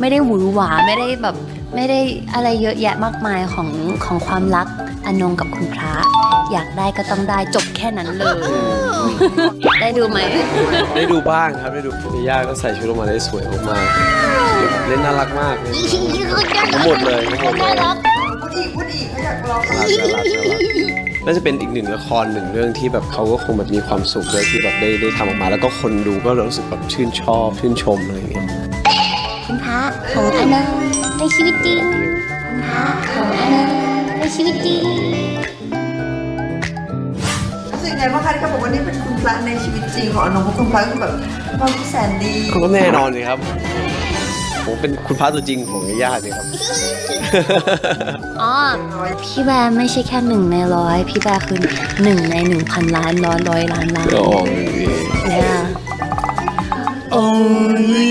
ไม่ได้หวือหวาไม่ได้แบบไม่ได้อะไรเยอะแยะมากมายของของความรักอนงกับคุณพระ อยากได้ก็ต้องได้จบแค่นั้นเลย ได้ดูไหมได้ดูบ้างครับได้ดูพี่ย่าก็ใส่ชุดออกมาได้สวยมากๆเล่นน่ารักมากเลยทั้งหมดเลยทั้งหมดเลยน่ารักพูดอีกพูดอีกเขาอยากลองน่ารักน่ารักน่ารักน่าจะเป็นอีกหนึ่งละครหนึ่งเรื่องที่แบบเขาก็คงแบบมีความสุขด้วยที่แบบได้ได้ทำออกมา แล้วก็คนดูก็รู้สึกแบบชื่นชอบชื่นชมอะไรอย่างเงี้ยคุณพระ ของอนงในชีวิตจริงคุณพระของอนงในชีวิตจริงรู้สึกไงบ้างคะที่เขาบอกว่านี่เป็นคุณพระในชีวิตจริงของอนงเพราะคุณพระคือแบบความที่แสนดีก็แน่นอนสิครับ ผมเป็นคุณพระตัวจริงของย่าเลยครับ อ๋อ พี่แบร์ไม่ใช่แค่หนึ่งในร้อย พี่แบร์คือหนึ่งในหนึ่งพันล้านร้อยร้อยล้านล้านโอ้ยเนี่ย Only